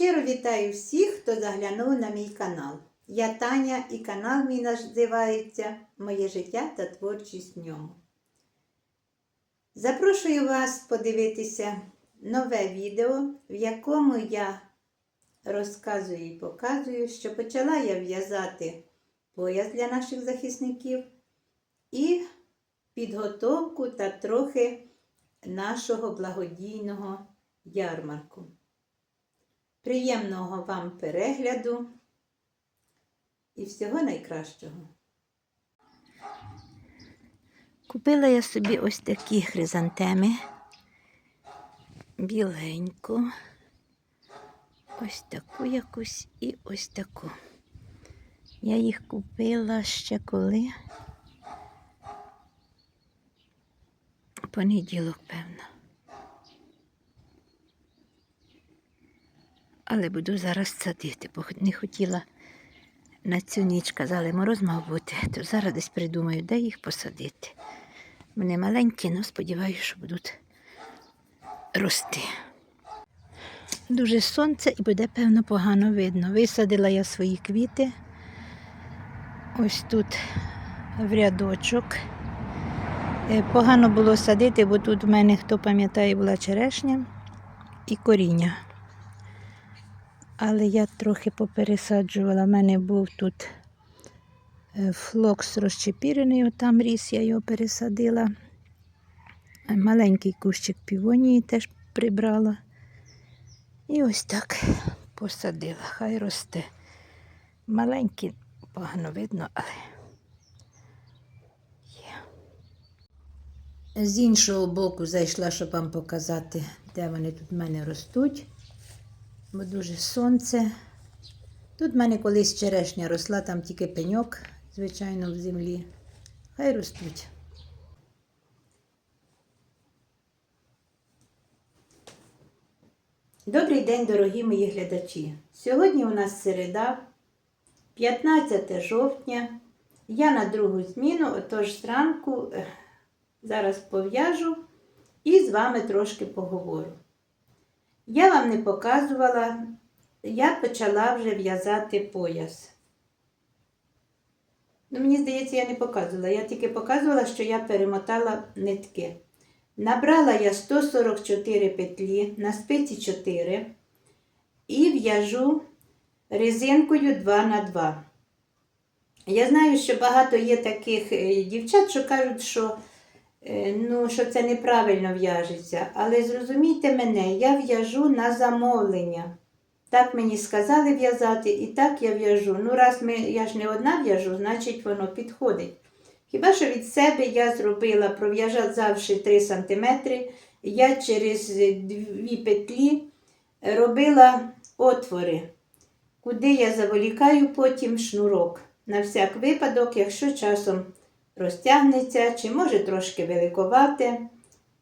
Щиро вітаю всіх, хто заглянув на мій канал. Я Таня і канал мій називається Моє життя та творчість в ньому. Запрошую вас подивитися нове відео, в якому я розказую і показую, що почала я в'язати пояс для наших захисників і підготовку та трохи нашого благодійного ярмарку. Приємного вам перегляду і всього найкращого. Купила я собі ось такі хризантеми. Біленьку. Ось таку якусь і ось таку. Я їх купила ще коли. Понеділок, певно. Але буду зараз садити, бо не хотіла на цю ніч казали, мороз мав бути, то зараз десь придумаю, де їх посадити. Вони маленькі, але сподіваюся, що будуть рости. Дуже сонце і буде, певно, погано видно. Висадила я свої квіти. Ось тут в рядочок. Е, Погано було садити, бо тут в мене, хто пам'ятає, була черешня і коріння. Але я трохи попересаджувала. У мене був тут е, флокс розчепірений, отам ріс, я його пересадила. Маленький кущик півонії теж прибрала. І ось так посадила, хай росте. Маленький, погано видно, але є. З іншого боку зайшла, щоб вам показати, де вони тут в мене ростуть бо дуже сонце. Тут в мене колись черешня росла, там тільки пеньок, звичайно, в землі. Хай ростуть. Добрий день, дорогі мої глядачі. Сьогодні у нас середа, 15 жовтня. Я на другу зміну, отож зранку зараз пов'яжу і з вами трошки поговорю. Я вам не показувала, я почала вже в'язати пояс. Ну, мені здається, я не показувала. Я тільки показувала, що я перемотала нитки. Набрала я 144 петлі на спиці 4 і в'яжу резинкою 2 на 2. Я знаю, що багато є таких е, дівчат, що кажуть, що ну, що це неправильно в'яжеться. Але зрозумійте мене, я в'яжу на замовлення. Так мені сказали в'язати, і так я в'яжу. Ну, раз ми, я ж не одна в'яжу, значить воно підходить. Хіба що від себе я зробила, пров'язавши 3 см, я через дві петлі робила отвори, куди я заволікаю потім шнурок. На всяк випадок, якщо часом розтягнеться, чи може трошки великувати.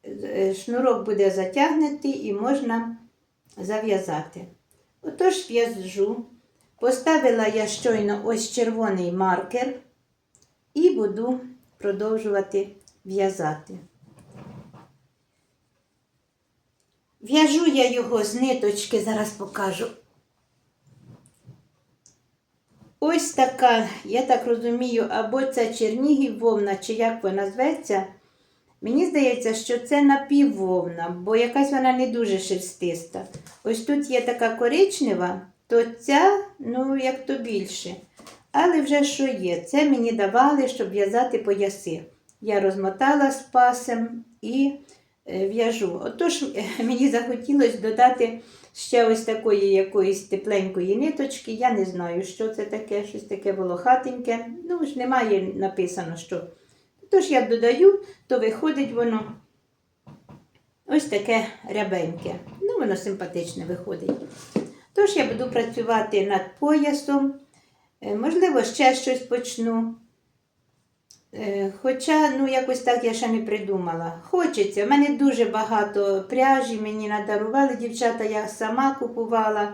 Е, Шнурок буде затягнутий і можна зав'язати. Отож, в'яжу. Поставила я щойно ось червоний маркер і буду продовжувати в'язати. В'яжу я його з ниточки, зараз покажу. Ось така, я так розумію, або це Чернігів вовна, чи як вона зветься. Мені здається, що це напіввовна, бо якась вона не дуже шерстиста. Ось тут є така коричнева, то ця, ну, як то більше. Але вже що є? Це мені давали, щоб в'язати пояси. Я розмотала з пасем і е, в'яжу. Отож, мені захотілося додати ще ось такої якоїсь тепленької ниточки. Я не знаю, що це таке, щось таке волохатеньке. Ну, ж немає написано, що. Тож я додаю, то виходить воно ось таке рябеньке. Ну, воно симпатичне виходить. Тож я буду працювати над поясом. Е, Можливо, ще щось почну. Е, Хоча, ну, якось так я ще не придумала. Хочеться. У мене дуже багато пряжі, мені надарували дівчата, я сама купувала.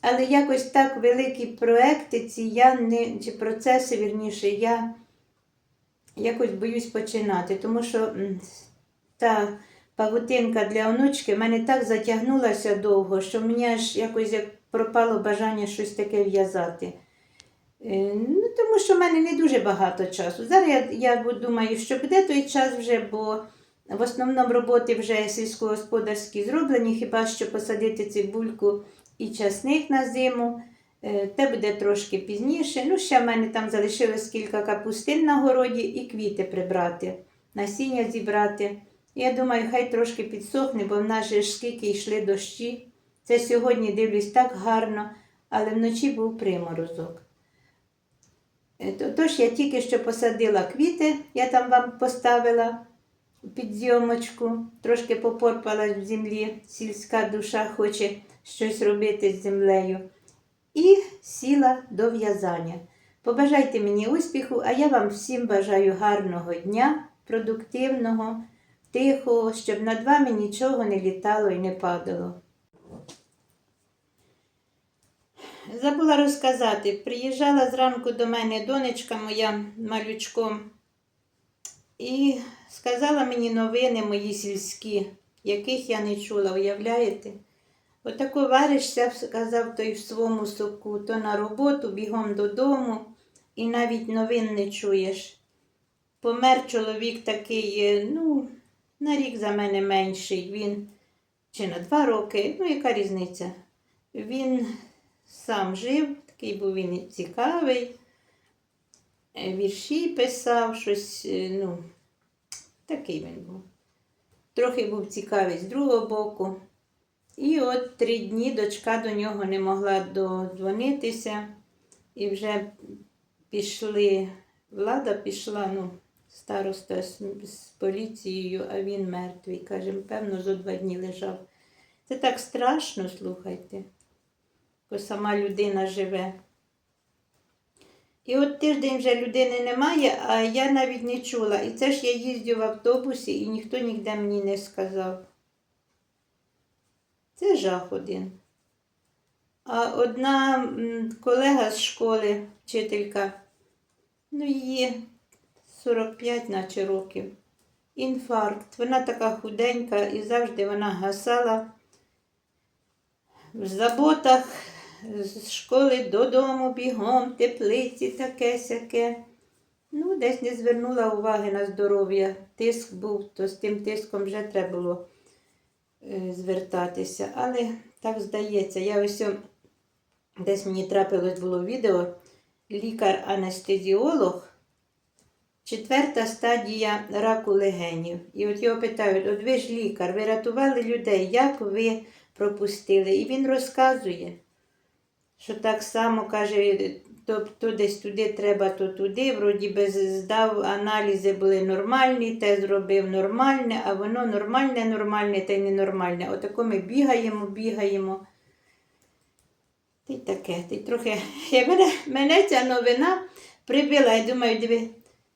Але якось так великі проекти ці я не, чи процеси, вірніше, я якось боюсь починати, тому що та павутинка для онучки мене так затягнулася довго, що мені аж якось як пропало бажання щось таке в'язати. Е, Ну, тому що в мене не дуже багато часу. Зараз я, я думаю, що буде той час вже, бо в основному роботи вже сільськогосподарські зроблені, хіба що посадити цибульку і часник на зиму. Е, Те буде трошки пізніше. Ну, ще в мене там залишилось кілька капустин на городі і квіти прибрати, насіння зібрати. Я думаю, хай трошки підсохне, бо в нас же скільки йшли дощі. Це сьогодні дивлюсь так гарно, але вночі був приморозок. Е, то- Тож я тільки що посадила квіти, я там вам поставила під зйомочку, трошки попорпалась в землі, сільська душа хоче щось робити з землею. І сіла до в'язання. Побажайте мені успіху, а я вам всім бажаю гарного дня, продуктивного, тихого, щоб над вами нічого не літало і не падало. Забула розказати, приїжджала зранку до мене донечка моя малючком і сказала мені новини мої сільські, яких я не чула, уявляєте? Отако варишся, сказав той в своєму соку, то на роботу, бігом додому, і навіть новин не чуєш. Помер чоловік такий, е, ну, на рік за мене менший. Він чи на два роки, ну яка різниця? Він сам жив, такий був він цікавий, е, вірші писав, щось, е, ну, такий він був. Трохи був цікавий з другого боку. І от три дні дочка до нього не могла додзвонитися, і вже пішли, влада пішла, ну, староста з, з поліцією, а він мертвий. Каже, певно, зо два дні лежав. Це так страшно, слухайте, бо сама людина живе. І от тиждень вже людини немає, а я навіть не чула. І це ж я їздю в автобусі, і ніхто ніде мені не сказав. Це жах один. А одна колега з школи, вчителька, ну її 45 наче років. Інфаркт. Вона така худенька і завжди вона гасала в заботах з школи додому бігом, теплиці, таке сяке. Ну, десь не звернула уваги на здоров'я. Тиск був, то з тим тиском вже треба було е, звертатися. Але так здається, я ось десь мені трапилось було відео, лікар-анестезіолог, четверта стадія раку легенів. І от його питають: от ви ж лікар, ви рятували людей, як ви пропустили? І він розказує, що так само каже, то, то десь туди треба, то туди. Вроді би здав, аналізи були нормальні, те зробив нормальне, а воно нормальне, нормальне та й ненормальне. Отако ми бігаємо, бігаємо. Ти таке, ти трохи. Я мене, мене ця новина прибила, я думаю, диви,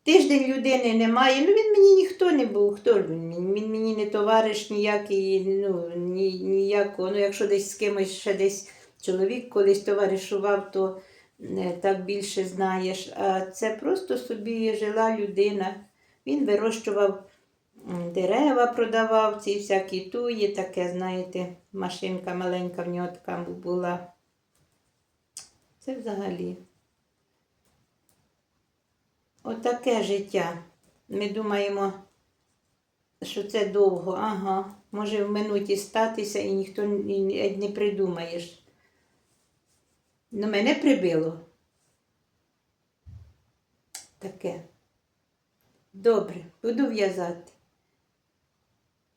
тиждень людини немає. Ну він мені ніхто не був. Хто він? мені? Не товариш ніякий, ну, ні, ніякого. Ну, якщо десь з кимось ще десь чоловік колись товаришував, то е, так більше знаєш. А це просто собі жила людина. Він вирощував дерева, продавав, ці всякі туї, таке, знаєте, машинка маленька в нього така була. Це взагалі. Отаке життя. Ми думаємо, що це довго. Ага, може в минуті статися і ніхто не придумаєш. Ну, мене прибило. Таке. Добре, буду в'язати.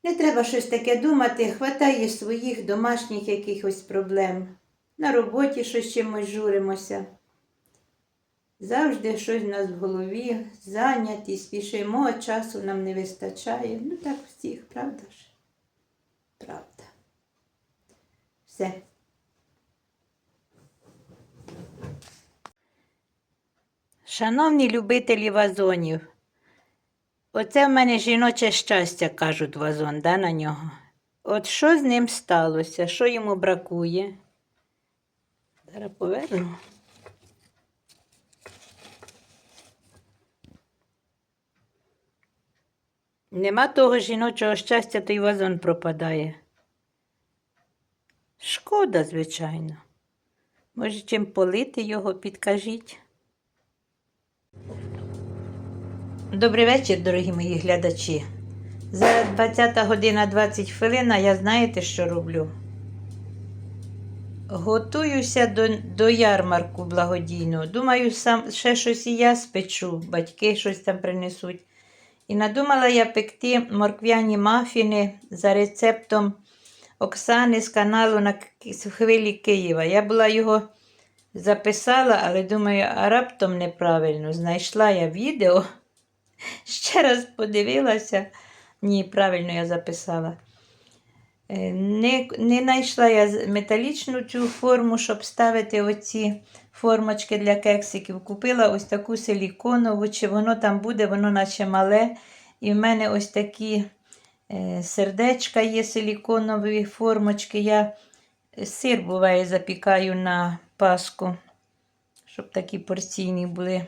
Не треба щось таке думати, хватає своїх домашніх якихось проблем. На роботі щось чимось журимося. Завжди щось в нас в голові, зайняті, спішимо, а часу нам не вистачає. Ну так всіх, правда ж? Правда. Все. Шановні любителі вазонів, оце в мене жіноче щастя, кажуть вазон, да, на нього. От що з ним сталося? Що йому бракує? Зараз поверну. Нема того жіночого щастя, то й вазон пропадає. Шкода, звичайно. Може, чим полити його, підкажіть. Добрий вечір, дорогі мої глядачі. Зараз 20 година 20 хвилин, а я знаєте, що роблю? Готуюся до, до ярмарку благодійного. Думаю, сам ще щось і я спечу, батьки щось там принесуть. І надумала я пекти морквяні мафіни за рецептом Оксани з каналу на хвилі Києва. Я була його записала, але думаю, а раптом неправильно. Знайшла я відео, ще раз подивилася. Ні, правильно я записала. Е, Не, не знайшла я металічну цю форму, щоб ставити оці формочки для кексиків. Купила ось таку силіконову, чи воно там буде, воно наче мале. І в мене ось такі е, сердечка є силіконові формочки. Я сир буває запікаю на паску, щоб такі порційні були.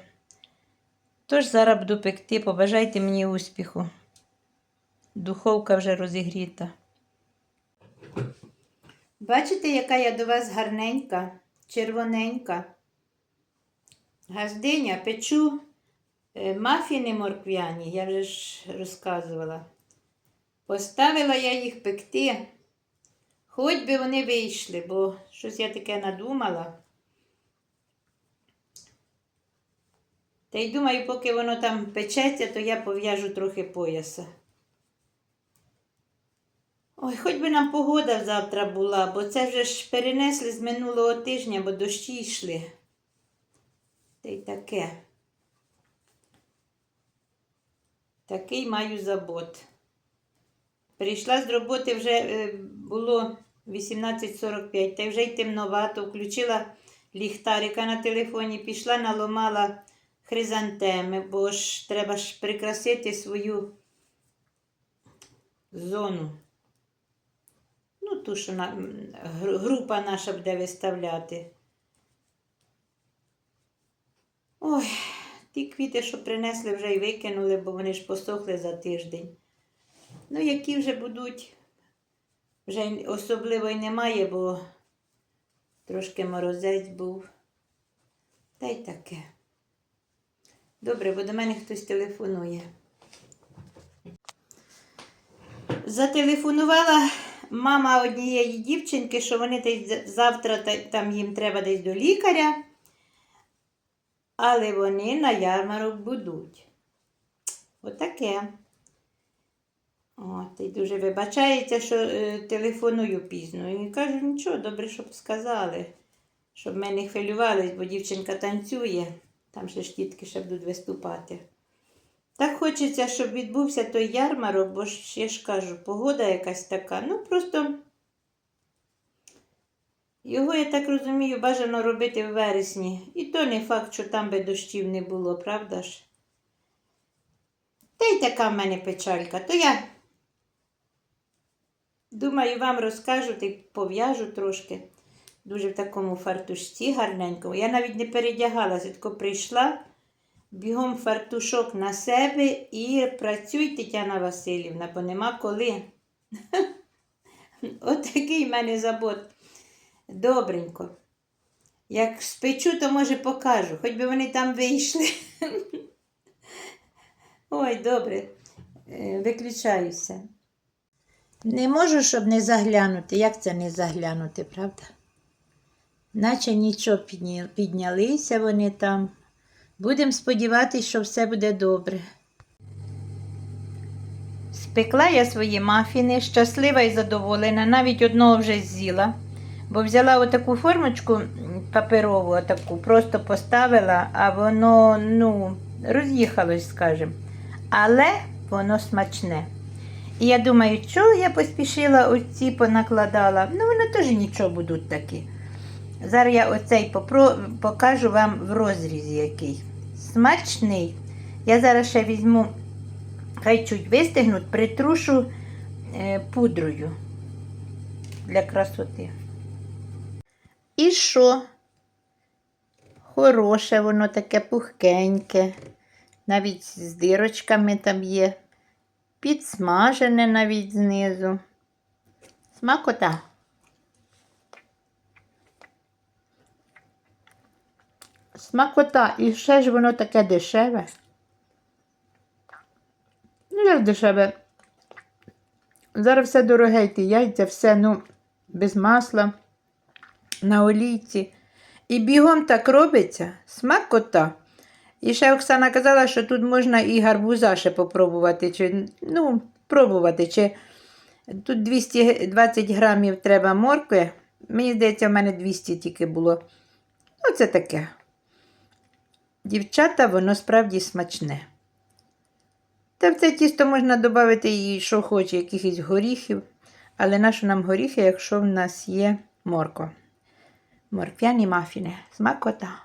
Тож зараз буду пекти, побажайте мені успіху. Духовка вже розігріта. Бачите, яка я до вас гарненька, червоненька. Газдиня, печу е, мафіни морквяні, я вже ж розказувала. Поставила я їх пекти, хоч би вони вийшли, бо щось я таке надумала. Та й думаю, поки воно там печеться, то я пов'яжу трохи пояса. Ой, хоч би нам погода завтра була, бо це вже ж перенесли з минулого тижня, бо дощі йшли. Та й таке. Такий маю забот. Прийшла з роботи вже е, було 18.45, та вже й темновато. Включила ліхтарика на телефоні, пішла, наломала хризантеми, бо ж треба ж прикрасити свою зону. Ну, ту, що на, група наша буде виставляти. Ой, ті квіти, що принесли, вже й викинули, бо вони ж посохли за тиждень. Ну, які вже будуть, вже особливо й немає, бо трошки морозець був. Та й таке. Добре, бо до мене хтось телефонує. Зателефонувала мама однієї дівчинки, що вони десь завтра там їм треба десь до лікаря, але вони на ярмарок будуть. Отаке. От, і дуже вибачається, що е, телефоную пізно. І кажу, нічого, добре, щоб сказали, щоб ми не хвилювались, бо дівчинка танцює, там ще ж тітки ще будуть виступати. Так хочеться, щоб відбувся той ярмарок, бо ж я ж кажу, погода якась така. Ну, просто його, я так розумію, бажано робити в вересні. І то не факт, що там би дощів не було, правда ж? Та й така в мене печалька. То я думаю, вам розкажу та пов'яжу трошки. Дуже в такому фартушці гарненькому. Я навіть не передягалася, тільки прийшла бігом фартушок на себе і працюй, Тетяна Васильівна, бо нема коли. От такий в мене забот. Добренько. Як спечу, то може покажу, хоч би вони там вийшли. Ой, добре, Е, виключаюся. Не можу, щоб не заглянути. Як це не заглянути, правда? Наче нічого підня- піднялися вони там. Будемо сподіватися, що все буде добре. Спекла я свої мафіни, щаслива і задоволена, навіть одного вже з'їла, бо взяла отаку формочку паперову, отаку, просто поставила, а воно ну, роз'їхалось, скажімо. Але воно смачне. І я думаю, чого я поспішила оці понакладала. Ну, вони теж нічого будуть такі. Зараз я оцей попро... покажу вам в розрізі який. Смачний. Я зараз ще візьму, хай чуть вистигнуть, притрушу е, пудрою для красоти. І що? Хороше, воно таке пухкеньке. Навіть з дирочками там є. підсмажене навіть знизу. Смакота. Смакота, і ще ж воно таке дешеве. Ну, як дешеве. Зараз все дороге йти, яйця, все, ну, без масла, на олійці. І бігом так робиться. Смакота. І ще Оксана казала, що тут можна і гарбуза ще попробувати. Чи, ну, пробувати. Чи тут 220 грамів треба моркви. Мені здається, в мене 200 тільки було. Ну, це таке. Дівчата, воно справді смачне. Та в це тісто можна додати і що хоче, якихось горіхів. Але нащо нам горіхи, якщо в нас є морква? Морквяні мафіни. Смакота.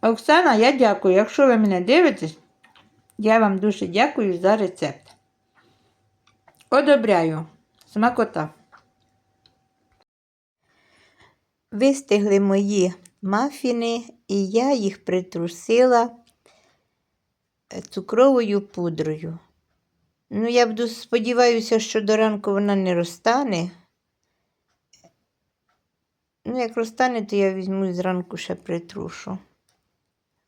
Оксана, я дякую. Якщо ви мене дивитесь, я вам дуже дякую за рецепт. Одобряю. Смакота. Вистигли мої мафіни, і я їх притрусила е, цукровою пудрою. Ну, я сподіваюся, що до ранку вона не розтане. Ну, як розтане, то я візьму і зранку ще притрушу.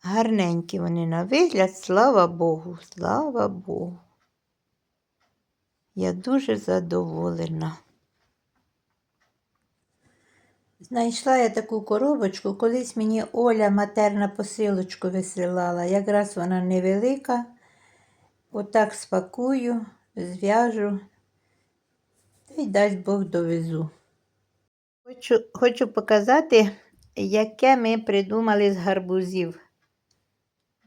Гарненькі вони на вигляд, слава Богу, слава Богу. Я дуже задоволена. Знайшла я таку коробочку, колись мені Оля матерна посилочку висилала. Якраз вона невелика. Отак спакую, зв'яжу й дасть Бог довезу. Хочу, хочу показати, яке ми придумали з гарбузів.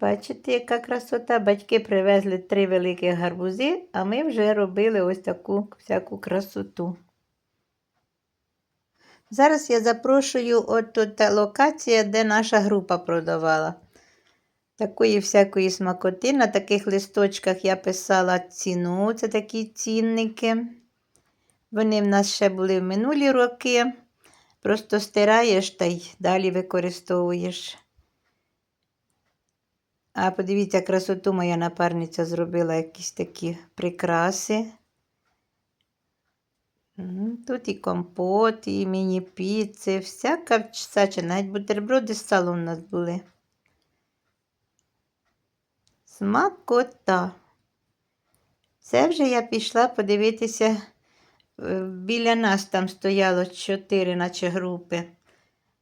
Бачите, яка красота? Батьки привезли три великі гарбузи, а ми вже робили ось таку всяку красоту. Зараз я запрошую от тут та локація, де наша група продавала. Такої всякої смакоти. На таких листочках я писала ціну, це такі цінники. Вони в нас ще були в минулі роки. Просто стираєш та й далі використовуєш. А подивіться, красоту моя напарниця зробила якісь такі прикраси. Тут і компот, і міні-піци, всяка всячина, навіть бутерброди з салом у нас були. Смакота. Це вже я пішла подивитися. е, Біля нас там стояло чотири, наче групи.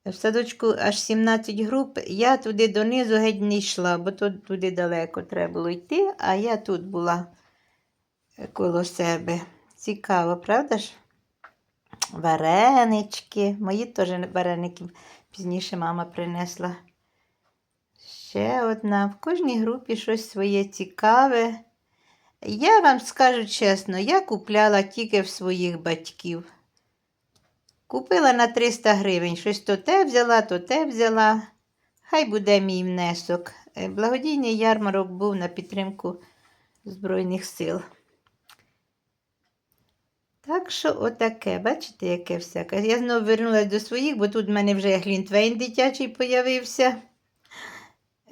В садочку аж 17 груп. Я туди донизу геть не йшла, бо тут туди далеко треба було йти, а я тут була е, коло себе. Цікаво, правда ж? Варенички. Мої теж вареники пізніше мама принесла. Ще одна. В кожній групі щось своє цікаве. Я вам скажу чесно, я купляла тільки в своїх батьків. Купила на 300 гривень. Щось то те взяла, то те взяла. Хай буде мій внесок. Е, Благодійний ярмарок був на підтримку Збройних сил. Так що отаке, бачите, яке всяке. Я знову вернулася до своїх, бо тут в мене вже глінтвейн дитячий появився.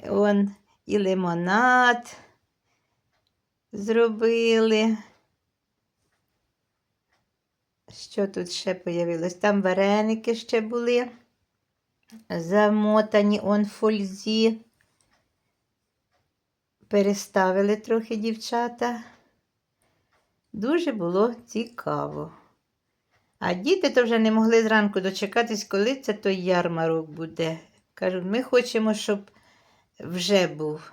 Он і лимонад зробили. Що тут ще появилось? Там вареники ще були. Замотані он фользі. Переставили трохи дівчата. Дуже було цікаво. А діти то вже не могли зранку дочекатись, коли це той ярмарок буде. Кажуть, ми хочемо, щоб вже був.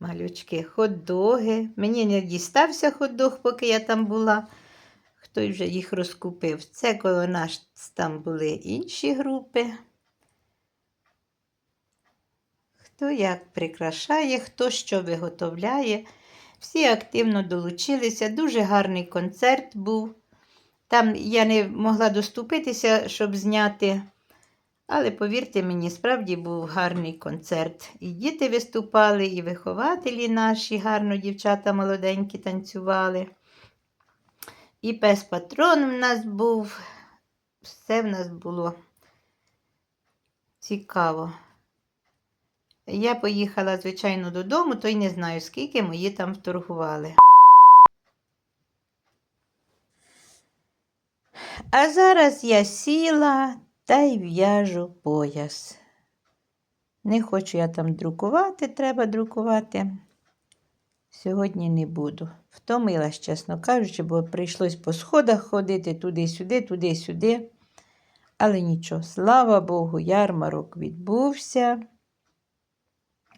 Малючки, хот-доги. Мені не дістався хот-дог, поки я там була. Хтось вже їх розкупив. Це коло нас там були інші групи. Хто як прикрашає, хто що виготовляє. Всі активно долучилися. Дуже гарний концерт був. Там я не могла доступитися, щоб зняти. Але повірте мені, справді був гарний концерт. І діти виступали, і вихователі наші, гарно дівчата молоденькі танцювали. І пес патрон в нас був. Все в нас було цікаво. Я поїхала, звичайно, додому, то й не знаю, скільки мої там вторгували. А зараз я сіла та й в'яжу пояс. Не хочу я там друкувати, треба друкувати. Сьогодні не буду. Втомилась, чесно кажучи, бо прийшлось по сходах ходити туди-сюди, туди-сюди. Але нічого, слава Богу, ярмарок відбувся.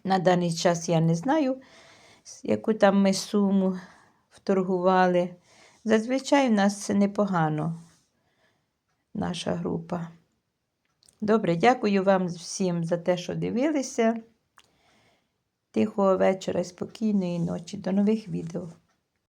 На даний час я не знаю, яку там ми суму вторгували. Зазвичай в нас непогано наша група. Добре, дякую вам всім за те, що дивилися. Тихого вечора, спокійної ночі. До нових відео.